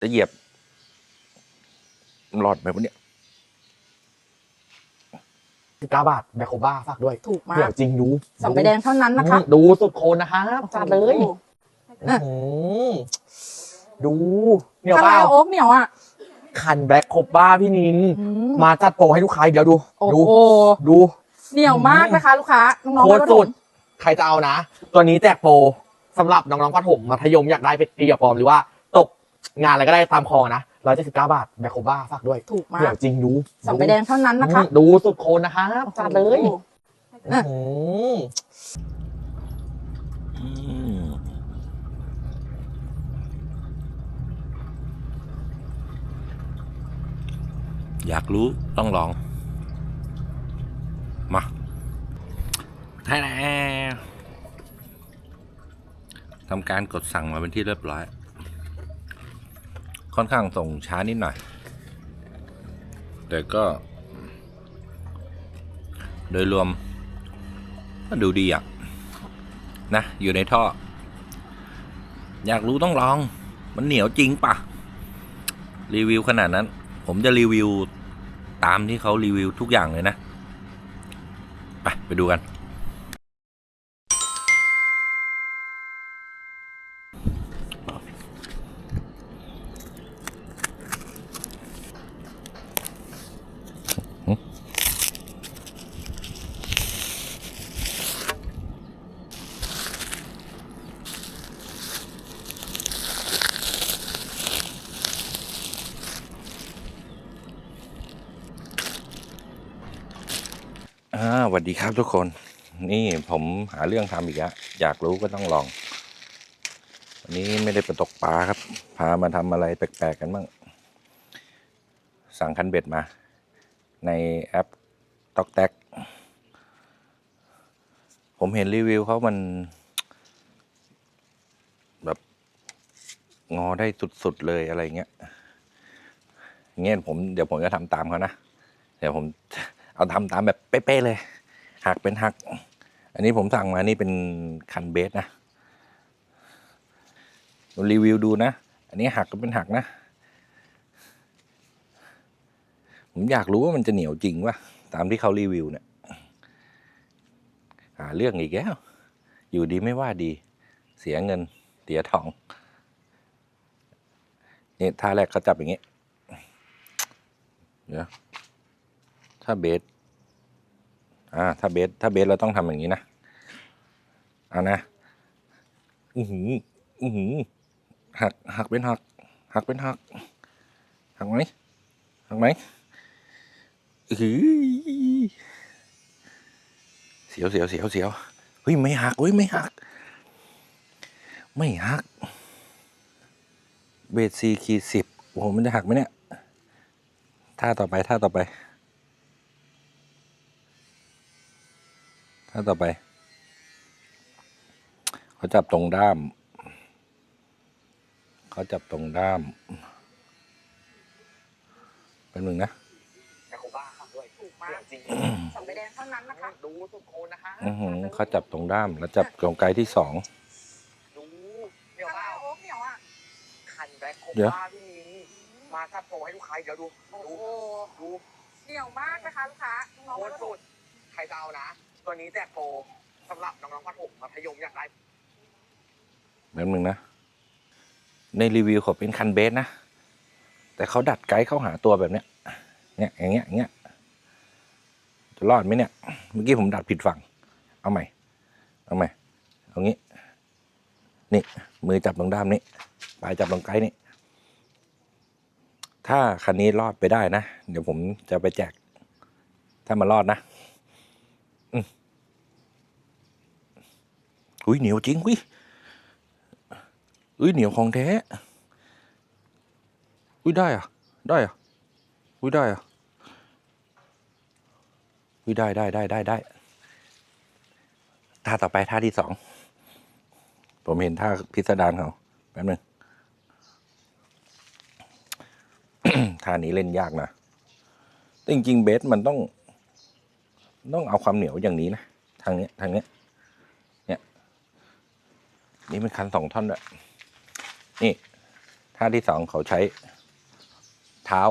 จะเหยียบหลอดแบบนี้ยสิบเก้าบาทแบคโคบ้าฝากด้วยถูกมาเดี๋ยกวจริงดูสองใบแดงเท่านั้นนะคะ ดูสุดโคนนะครับจัดเลยโอ้โหอื้อหือดูเหนียวทำเปไมล่าโอ๊กเหนียวอะคันแบล็คโคบ้าพี่นินอืมมาจัดโปรให้ลูกค้าอีกเดี๋ยวดูโอ้ดูโหดู เหนียวมากนะคะ ลูกค้า น้องโคๆตรไม่สุต้อดงใครจะเอานะ ตัวนี้แจกโปรสำหรับน้องๆประถมมัธยมอยากได้ไปตีกับปลอมหรือว่าตก งานอะไรก็ได้ตามคอนะร้อยเจ็ดสิบเก้าบาทแบคโคบ้าฝากด้วยถูกมาเดี๋ยกวจริงดูสองใบแดงเท่านั้นนะคะ ดูสุดโคนนะครับจัดเลยโอ้โหอื้อหืออืมอยากรู้ต้องลอง มาไทยแลนด์ทำการกดสั่งมาเป็นที่เรียบร้อย ค่อนข้างส่งช้านิดหน่อย แต่ก็ โดยรวม ก็ดูดีอะ นะ อยู่ในท่อ อยากรู้ต้องลอง มันเหนียวจริงปะรีวิวขนาดนั้น ผมจะรีวิวตามที่เขารีวิวทุกอย่างเลยนะ ไป ไปดูกัน สวัสดีครับทุกคน นี่ผมหาเรื่องทำอีกแล้วอยากรู้ก็ต้องลอง วันนี้ไม่ได้ไปตกปลาครับ พามาทำอะไรแปลกๆกันบ้าง สั่งคันเบ็ดมา ในแอปตอกแตกผมเห็นรีวิวเขามัน แบบ งอได้สุดๆเลยอะไรเงี้ยเงี้ยผมเดี๋ยวผมจะทำตามเขานะ เดี๋ยวผมเอาทำตามแบบเป๊ะๆเลย หักเป็นหัก อันนี้ผมสั่งมานี่เป็นคันเบสนะรีวิวดูนะ อันนี้หักก็เป็นหักนะ ผมอยากรู้ว่ามันจะเหนียวจริงวะตามที่เขารีวิวเนี่ยหาเรื่องอีกแล้ว อยู่ดีไม่ว่าดี เสียเงิน เสียทอง นี่ท่าแรกเขาจับอย่างนี้ เดี๋ยวถ้าเบส อ่าถ้าเบสถ้าเบสเราต้องทำอย่างนี้นะเอานะอือหืออือหือหักหักเป็นหัก หักเป็นหัก หักไหมหักไหมอือหือเสียวเสียวเสียวเสียวเฮ้ยไม่หักเฮ้ยไม่หัก ไม่หัก เบสซีคีสิบโอ้โหมันจะหักไหมเนี่ยท่าต่อไปท่าต่อไป ท่าต่อไป เขาจับตรงด้าม เขาจับตรงด้าม เป็นหนึ่งนะแบคโคบ้าฝากด้วยถูกมากเดี๋ยวจริงสองใบแดงเท่านั้นนะคะ ดูสุดโคนนะคะอือหือเขาจับตรงด้าม แล้วจับตรงไกลที่สอง ดูเหนียวทำไมเปล่าโอ๊กเหนียวอะคันแบล็คโคเดี๋ยวบ้าพี่นินมาจัดโปรให้ลูกค้าอีกเดี๋ยวดู โอ้ดูโหดูเหนียวมากนะคะลูกค้าน้องโคๆตไม่รต้อสุงดใครจะเอานะ ตัวนี้แจกโปรสำหรับน้องๆประถมมัธยมอยากได้แบบหนึ่งนะ ในรีวิวเขาเป็นคันเบสนะ แต่เขาดัดไกด์เข้าหาตัวแบบเนี้ย เนี่ยอย่างเงี้ยอย่างเงี้ยจะรอดไหมเนี่ย เมื่อกี้ผมดัดผิดฝั่ง เอาใหม่ เอาใหม่ เอางี้ นี่มือจับตรงด้ามนี้ปลายจับตรงไกด์นี่ ถ้าคันนี้รอดไปได้นะ เดี๋ยวผมจะไปแจก ถ้ามารอดนะ อืม อุ้ยเหนียวจริงอุ้ยอุ้ยเหนียวของแท้อุ้ยได้อะได้อะอุ้ยได้อะอุ้ยได้ได้ได้ได้ได้ท่าต่อไปท่าที่สองผมเห็นท่าพิสดารเขาแป๊บนึงท่านี้เล่นยากนะจริงๆเบสมันต้อง ต้องเอาความเหนียวอย่างนี้นะ ทางเนี้ย ทางเนี้ย นี่ยนี่เป็นคันสองท่อนด้วยนี่ท่าที่สองเขาใช้ เท้า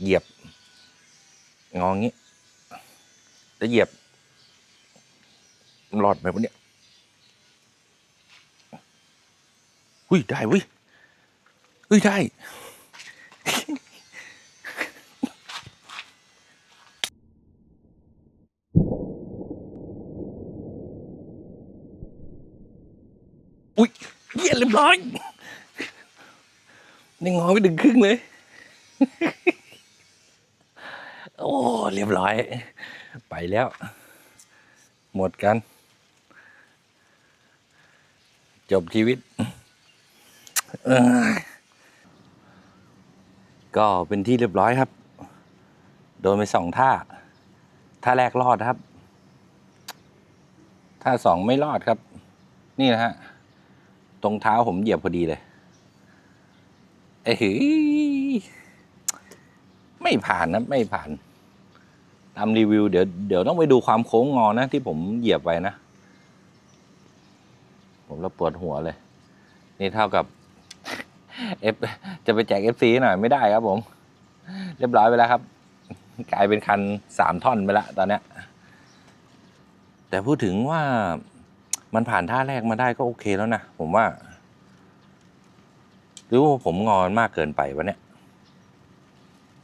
เหยียบ งองงี้แล้วเหยียบ หลอดแบบนี้อุ้ยได้เวิอุ้ยได้ อุ้ยเยี่ยเรียบร้อยนี่งอไปถึงครึ่งเลย โอ้ เรียบร้อย ไปแล้ว หมดกัน จบชีวิต ก็เป็นที่เรียบร้อยครับ โดนไปสองท่า ท่าแรกรอดครับ ท่าสองไม่รอดครับ นี่นะฮะ ตรงเท้าผมเหยียบพอดีเลยเอ้ยไม่ผ่านนะไม่ผ่านตามรีวิวเดี๋ยวเดี๋ยวต้องไปดูความโค้งงอนะที่ผมเหยียบไปนะ ผมแล้วปวดหัวเลย นี่เท่ากับเอฟจะไปแจกเอฟซีหน่อยไม่ได้ครับผม เรียบร้อยไปแล้วครับ กลายเป็นคันสามท่อนไปล้วตอนเนี้ยแต่พูดถึงว่า มันผ่านท่าแรกมาได้ก็โอเคแล้วนะ ผมว่า หรือว่าผมงอนมากเกินไปวะเนี่ย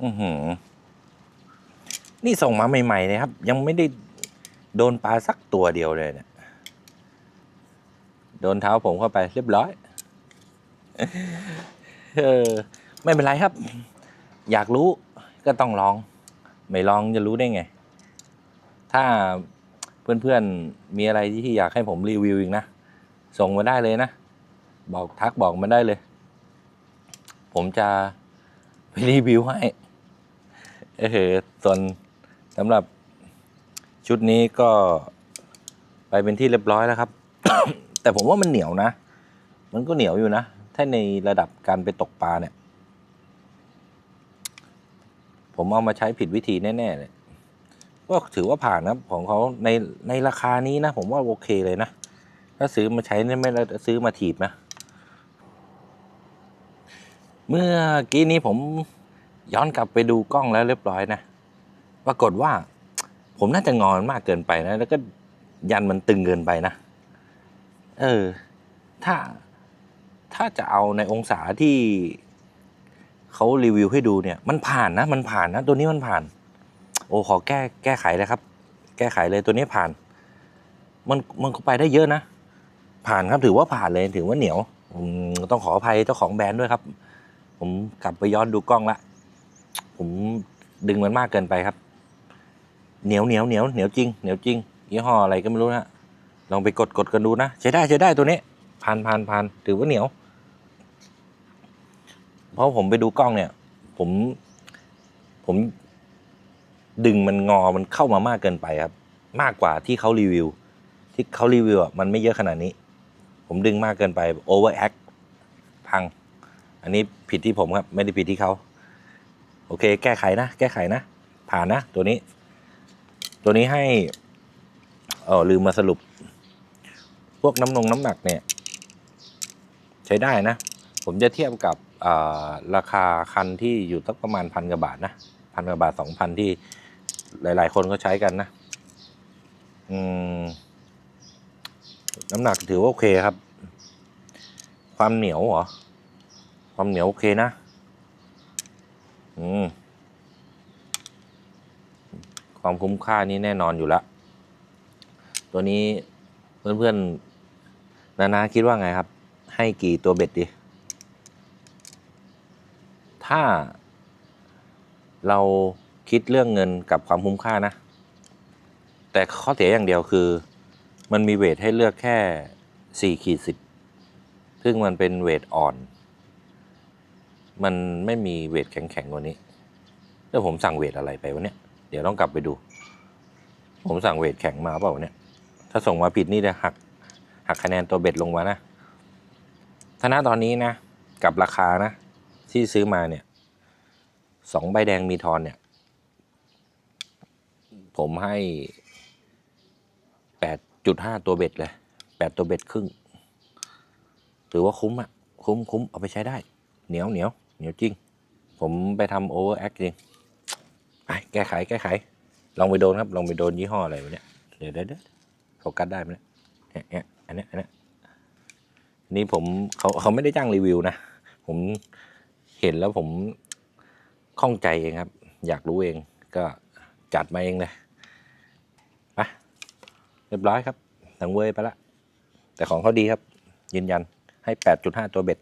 อือหือ นี่ส่งมาใหม่ๆเลยครับ ยังไม่ได้โดนปลาสักตัวเดียวเลยเนี่ย โดนเท้าผมเข้าไปเรียบร้อยเออไม่เป็นไรครับ อยากรู้ก็ต้องลอง ไม่ลองจะรู้ได้ไง ถ้า เพื่อนๆมีอะไรที่อยากให้ผมรีวิวอีกนะ ส่งมาได้เลยนะ บอกทักบอกมาได้เลย ผมจะไปรีวิวให้เออส่วนสำหรับชุดนี้ก็ไปเป็นที่เรียบร้อยแล้วครับ แต่ผมว่ามันเหนียวนะ มันก็เหนียวอยู่นะ ถ้าในระดับการไปตกปลาเนี่ย ผมเอามาใช้ผิดวิธีแน่ๆเลย ก็ถือว่าผ่านนะของเขาในในราคานี้นะ ผมว่าโอเคเลยนะ ถ้าซื้อมาใช้นี่ไม่ได้ซื้อมาถีบนะ เมื่อกี้นี้ผมย้อนกลับไปดูกล้องแล้วเรียบร้อยนะ ปรากฏว่า ผมน่าจะงอนมากเกินไปนะ แล้วก็ยันมันตึงเกินไปนะ เออ ถ้าถ้าจะเอาในองศาที่เขารีวิวให้ดูเนี่ย มันผ่านนะ มันผ่านนะ ตัวนี้มันผ่าน โอ้ขอแก้แก้ไขเลยครับ แก้ไขเลยตัวนี้ผ่าน มันมันก็ไปได้เยอะนะ ผ่านครับถือว่าผ่านเลยถือว่าเหนียวต้องขออภัยเจ้าของแบรนด์ด้วยครับ ผมกลับไปย้อนดูกล้องละผมดึงมันมากเกินไปครับ เหนียวเหนียวเหนียวเหนียวจริงเหนียวจริงยี่ห้ออะไรก็ไม่รู้นะลองไปกดกดกันดูนะใช้ได้ใช้ได้ตัวนี้ผ่านผ่านผ่านถือว่าเหนียว เพราะผมไปดูกล้องเนี่ย ผม ผม ดึงมันงอมันเข้ามามากเกินไปครับ มากกว่าที่เขารีวิว ที่เขารีวิวอะมันไม่เยอะขนาดนี้ ผมดึงมากเกินไปโอเวอร์แอคพัง อันนี้ผิดที่ผมครับ ไม่ได้ผิดที่เขาโอเค แก้ไขนะ แก้ไขนะ ผ่านนะ ตัวนี้ ตัวนี้ให้เออลืมมาสรุป พวกน้ำนงน้ำหนักเนี่ย ใช้ได้นะ ผมจะเทียบกับราคาคันที่อยู่สักประมาณพันกว่าบาทนะพันกว่าบาทสองพันที่ หลาย ๆ คนก็ใช้กันนะอืมน้ำหนักถือว่าโอเคครับ ความเหนียวเหรอ ความเหนียวโอเคนะ อืม ความคุ้มค่านี่แน่นอนอยู่ล้วตัวนี้เพื่อนๆ นานาคิดว่าไงครับ ให้กี่ตัวเบ็ดดี ถ้าเรา คิดเรื่องเงินกับความคุ้มค่านะ แต่ข้อเสียอย่างเดียวคือ มันมีเวทให้เลือกแค่สี่ขีดสิบซึ่งมันเป็นเวทอ่อน มันไม่มีเวทแข็งๆกว่านี้ แล้วผมสั่งเวทอะไรไปวะเนี่ย เดี๋ยวต้องกลับไปดู ผมสั่งเวทแข็งมาเปล่าเนี่ย ถ้าส่งมาผิดนี่จะหักหักคะแนนตัวเบ็ดลงมานะถ้าณตอนนี้นะ กับราคานะ ที่ซื้อมาเนี่ยสองใบแดงมีทอนเนี่ย ผมให้แปดจุดห้าตัวเบ็ดเลยแปดตัวเบ็ดครึ่ง ถือว่าคุ้มอะคุ้มคุ้มเอาไปใช้ได้ เหนียวเหนียวเหนียวจริง ผมไปทำโอเวอร์แอคจริงไปแก้ไขแก้ไข ลองไปโดนครับลองไปโดนยี่ห้ออะไรวะเนี่ยเดี๋ยวเดี๋ยวโฟกัสได้ไหมเนี่ยเนี่ยเนี่ยอันนี้อันนี้นี่ผมเขาเขาไม่ได้จ้างรีวิวนะ ผมเห็นแล้วผมข้องใจเองครับ อยากรู้เองก็จัดมาเองเลย เรียบร้อยครับสังเวยไปละแต่ของเขาดีครับ ยืนยันให้ 8.5 ตัวเบ็ด